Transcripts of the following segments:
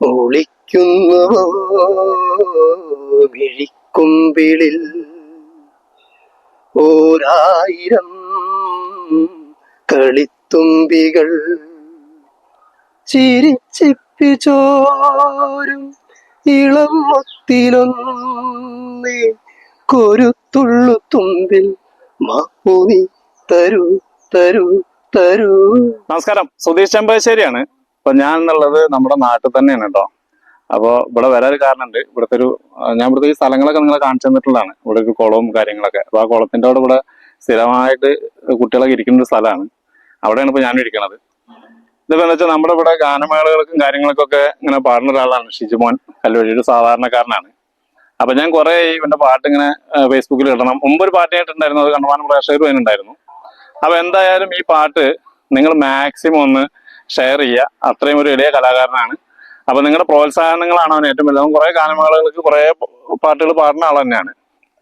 ഒളിക്കുന്നുവോ? മിഴിക്കുമ്പിളിൽ ഓരായിരം കളിത്തുമ്പികൾ ചിരിച്ചിപ്പിച്ചോരും ഇളം മുത്തിലൊന്നേ കൊരുത്തുള്ളു തുമ്പിൽ മാപ്പുനി തരൂ തരൂ തരൂ. നമസ്കാരം. സുധീഷ് ചെമ്പശ്ശേരിയാണ് അപ്പൊ ഞാൻ എന്നുള്ളത് നമ്മുടെ നാട്ടിൽ തന്നെയാണ് കേട്ടോ. അപ്പോൾ ഇവിടെ വരാൻ കാരണമുണ്ട്. ഇവിടുത്തെ ഒരു ഞാൻ ഇവിടുത്തെ ഈ സ്ഥലങ്ങളൊക്കെ നിങ്ങളെ കാണിച്ചു തന്നിട്ടുള്ളതാണ്. ഇവിടെ ഒരു കുളവും കാര്യങ്ങളൊക്കെ. അപ്പോൾ ആ കുളത്തിന്റെ അവിടെ ഇവിടെ സ്ഥിരമായിട്ട് കുട്ടികളൊക്കെ ഇരിക്കുന്ന ഒരു സ്ഥലമാണ്. അവിടെയാണ് ഇപ്പൊ ഞാൻ ഇരിക്കുന്നത് ഇതിപ്പോ എന്താ വെച്ചാൽ നമ്മുടെ ഇവിടെ ഗാനമേളകൾക്കും കാര്യങ്ങൾക്കൊക്കെ ഇങ്ങനെ പാടുന്ന ഒരാളാണ് ഷിജുമോൻ കല്ലുവഴി. ഒരു സാധാരണക്കാരനാണ്. അപ്പൊ ഞാൻ കുറെ ഇവന്റെ പാട്ട് ഇങ്ങനെ ഫേസ്ബുക്കിൽ ഇടണം. മുമ്പ് ഒരു പാട്ട് കേട്ടിട്ടുണ്ടായിരുന്നു. അത് കണ്ടമാനം പ്രേക്ഷകർ വരുന്നുണ്ടായിരുന്നു അപ്പൊ എന്തായാലും ഈ പാട്ട് നിങ്ങൾ മാക്സിമം ഒന്ന് ഷെയർ ചെയ്യുക. അത്രയും ഒരു എളിയ കലാകാരനാണ്. അപ്പൊ നിങ്ങളുടെ പ്രോത്സാഹനങ്ങളാണ് അവൻ ഏറ്റവും വലുത്. അവൻ കുറെ ഗാനമേളകൾക്ക് കുറെ പാട്ടുകൾ പാടുന്ന ആൾ തന്നെയാണ്.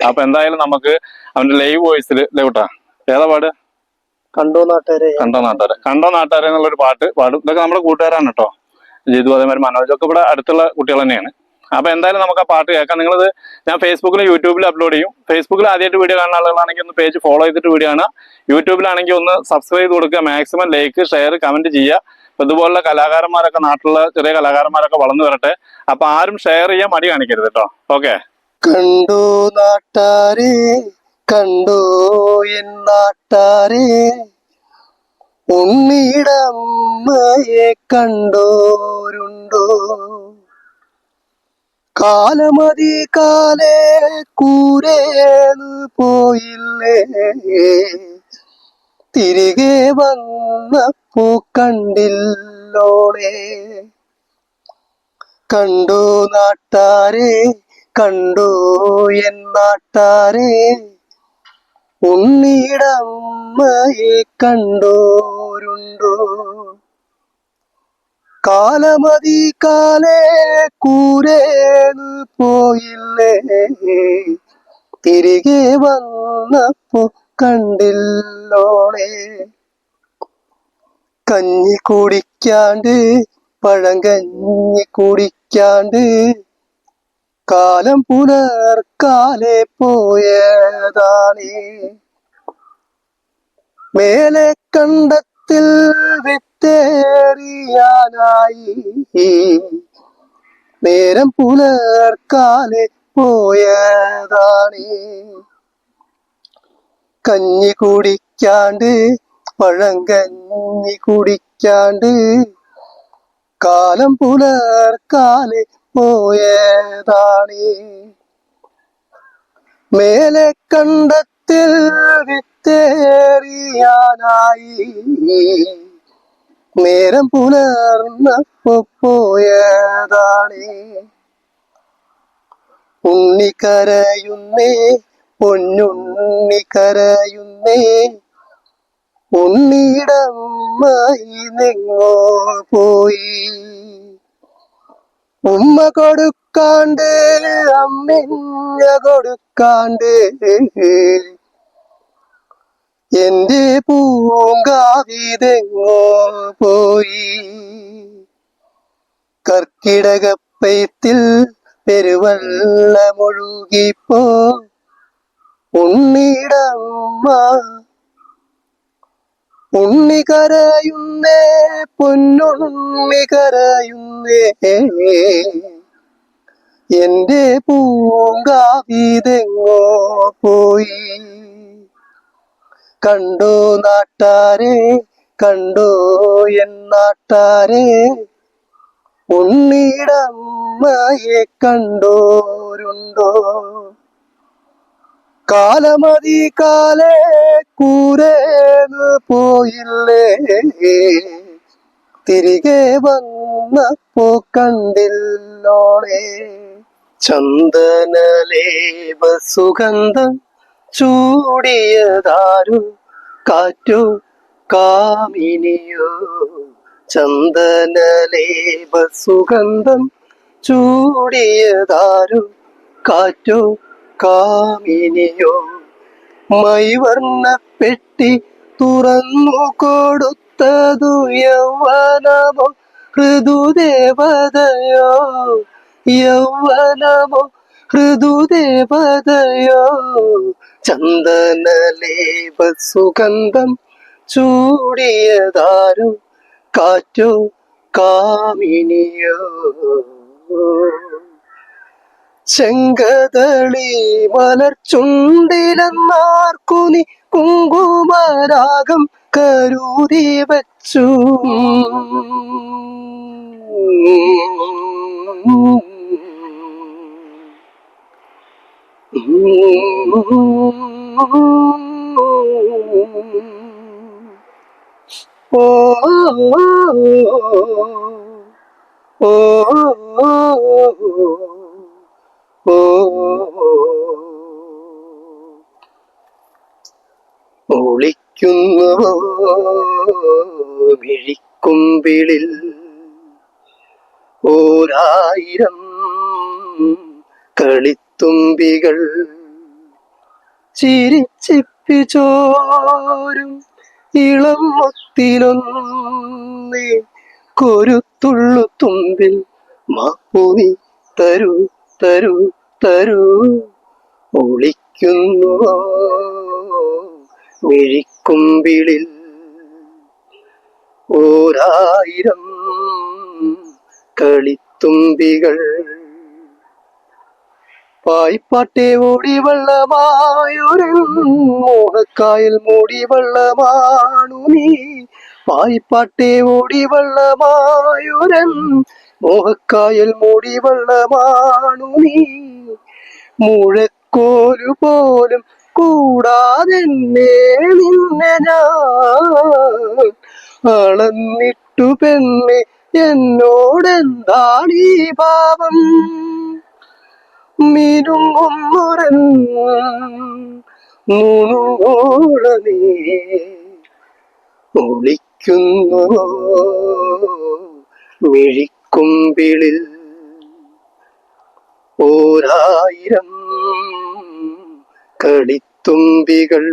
അപ്പൊ എന്തായാലും നമുക്ക് അവന്റെ ലൈവ് വോയിസിൽ ലൈവിട്ടാ ഏതാ പാട്? കണ്ടോ നാട്ടുകാരെ? കണ്ടോ നാട്ടുകാരെ? കണ്ടോ നാട്ടുകാരെ എന്നുള്ള ഒരു പാട്ട് പാടും. ഇതൊക്കെ നമ്മുടെ കൂട്ടുകാരാണ് കേട്ടോ ജിതു അതേമാതിരി മനോജ് ഒക്കെ ഇവിടെ അടുത്തുള്ള കുട്ടികൾ തന്നെയാണ്. അപ്പൊ എന്തായാലും നമുക്ക് ആ പാട്ട് കേൾക്കാം. നിങ്ങളത് ഞാൻ ഫേസ്ബുക്കിലും യൂട്യൂബിലും അപ്ലോഡ് ചെയ്യും. ഫേസ്ബുക്കിൽ ആദ്യമായിട്ട് വീഡിയോ കാണുന്ന ആളുകളാണെങ്കിൽ ഒന്ന് പേജ് ഫോളോ ചെയ്തിട്ട് വീഡിയോ കാണുക. യൂട്യൂബിലാണെങ്കിൽ ഒന്ന് സബ്സ്ക്രൈബ് ചെയ്ത് കൊടുക്കുക. മാക്സിമം ലൈക്ക് ഷെയർ കമന്റ് ചെയ്യുക. അപ്പൊ ഇതുപോലുള്ള കലാകാരന്മാരൊക്കെ നാട്ടിലുള്ള ചെറിയ കലാകാരന്മാരൊക്കെ വളർന്നു വരട്ടെ. അപ്പൊ ആരും ഷെയർ ചെയ്യാൻ മടി കാണിക്കരുത് കേട്ടോ ഓക്കെ കണ്ടു നാട്ടാരെ കണ്ടു എൻ നാട്ടാരെ. ഉണ്ണിടമ്മയെ കണ്ടോരുണ്ടോ? കാലമതി കാലേ കൂരേന്ന് പോയില്ലേ? തിരികെ വന്നപ്പോ കണ്ടില്ലോളേ. കണ്ടു നാട്ടാരെ കണ്ടു എൻ നാട്ടാരെ. ഉണ്ണിയിടമ്മയെ കണ്ടോരുണ്ടോ. കാലമതി കാലേ കൂരേന്ന് പോയില്ലേ. തിരികെ വന്നപ്പോ കണ്ടില്ലോളെ. കഞ്ഞി കുടിക്കാണ്ട് പഴങ്കഞ്ഞി കുടിക്കാണ്ട് കാലം പുലർക്കാലെ പോയതാണ്. മേലെ കണ്ടത്തിൽ വിത്തേറിയാനായി നേരം പുലർക്കാലെ പോയതാണ്. കഞ്ഞി കുടിക്കാണ്ട് പഴങ്കഞ്ഞി കുടിക്കാണ്ട്. കാലം പുലർക്കാലെ പോയതാണ്. മേലെ കണ്ടത്തിൽ വിത്തേറിയാനായി. നേരം പുലർന്നപ്പോ പോയതാണ്. ഉണ്ണിക്കരയുന്നേ പൊന്നുണ്ണി കരയുന്നേ ഉണ്ണിയിടമ്മായി നിങ്ങോ പോയി. ഉമ്മ കൊടുക്കാണ്ട് അമ്മിഞ്ഞ കൊടുക്കാണ്ട് എന്റെ പൂങ്കാവിതെങ്ങോ പോയി. കർക്കിടകപ്പയത്തിൽ പെരുവള്ളമൊഴുകിപ്പോ ഉണ്ണിടമ്മ ഉണ്ണി കരയുന്നേ പൊന്നുണ്ണി കരയുന്നേ. എന്റെ പൂങ്കാവിതെങ്ങോ പോയി. കണ്ടോ നാട്ടാരെ കണ്ടോ എൻ നാട്ടാരെ. ഉണ്ണിടമ്മയെ കണ്ടോരുണ്ടോ? കാലമതി കാലേ കൂരേന്ന് പോയില്ലേ? തിരികെ വന്നപ്പോ കണ്ടില്ലോളെ. ചന്ദനലേപ സുഗന്ധം ചൂടിയതാരു കാറ്റു കാമിനിയോ. ചന്ദനലേപ സുഗന്ധം ചൂടിയതാരു കാറ്റു കാമിനിയോ? മൈവർണ പെട്ടി തുറന്നു കൊടുത്തതു യൗവനമോ? ഹൃദുദേവതയോ യൗവനമോ? ഹൃദുദേവതയോ ചന്ദനലേപ സുഗന്ധം ചൂടിയതാരോ കാറ്റോ കാമിനിയോ? ചെങ്കതളി മലർച്ചുണ്ടിലെന്നാർക്കു നീ കുങ്കുമരാഗം കരുതി വച്ചു ഓ ഓ ഓ ഒളിക്കുന്നുവോ വിഴിക്കുമ്പിളിൽ ഓരായിരം കളിത്തുമ്പികൾ ചിരിച്ചിപ്പിച്ചോരും ഇളം മുത്തിലൊന്നേ കൊരുത്തുള്ളു തുമ്പിൽ മാപ്പുനി തരൂ തരൂ. തരൂ ഒളിക്കുന്നുവോ മിഴിക്കുമ്പിളിൽ. ഓരായിരം കളിത്തുമ്പികൾ. പായ്പാട്ടെ ഓടി വെള്ളമായൊരു നീ. പായ്പാട്ടെ ഓടി വെള്ളമായൊരൻ മോഹക്കായൽ മൂടി വെള്ളമാണു നീ. മുഴക്കോലു പോലും കൂടാതെ നിന്നെ ഞാൻ അളന്നിട്ടു പെണ്ണെ എന്നോടെന്താണീ ഭാവം മിനുങ്ങുന്നൊരൻ നുണുങ്ങോളനേ ഒളിക്കുന്നു. മിഴിക്കുമ്പിളിൽ ഓരായിരം കളിത്തുമ്പികൾ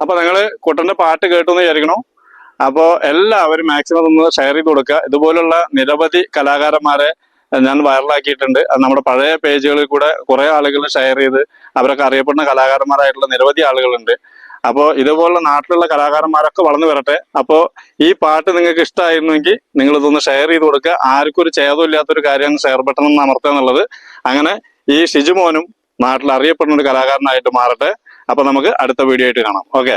അപ്പൊ നിങ്ങൾ കുട്ടന്റെ പാട്ട് കേട്ടു വിചാരിക്കണോ. അപ്പോ എല്ലാവരും മാക്സിമം ഒന്ന് ഷെയർ ചെയ്ത് കൊടുക്കുക. ഇതുപോലുള്ള നിരവധി കലാകാരന്മാരെ ഞാൻ വൈറലാക്കിയിട്ടുണ്ട് അത് നമ്മുടെ പഴയ പേജുകളിൽ കൂടെ കുറെ ആളുകൾ ഷെയർ ചെയ്ത് അവരൊക്കെ അറിയപ്പെടുന്ന കലാകാരന്മാരായിട്ടുള്ള നിരവധി ആളുകളുണ്ട്. അപ്പോൾ ഇതുപോലുള്ള നാട്ടിലുള്ള കലാകാരന്മാരൊക്കെ വളർന്നു വരട്ടെ. അപ്പോൾ ഈ പാട്ട് നിങ്ങൾക്ക് ഇഷ്ടമായിരുന്നെങ്കിൽ നിങ്ങൾ ഇതൊന്ന് ഷെയർ ചെയ്ത് കൊടുക്കുക. ആർക്കും ഒരു ഛേദമില്ലാത്തൊരു കാര്യമാണ് ഷെയർ ബട്ടൺ എന്ന് അമർത്തുക എന്നുള്ളത്. അങ്ങനെ ഈ ഷിജുമോനും നാട്ടിൽ അറിയപ്പെടുന്ന ഒരു കലാകാരനായിട്ട് മാറട്ടെ. അപ്പൊ നമുക്ക് അടുത്ത വീഡിയോ ആയിട്ട് കാണാം. ഓക്കെ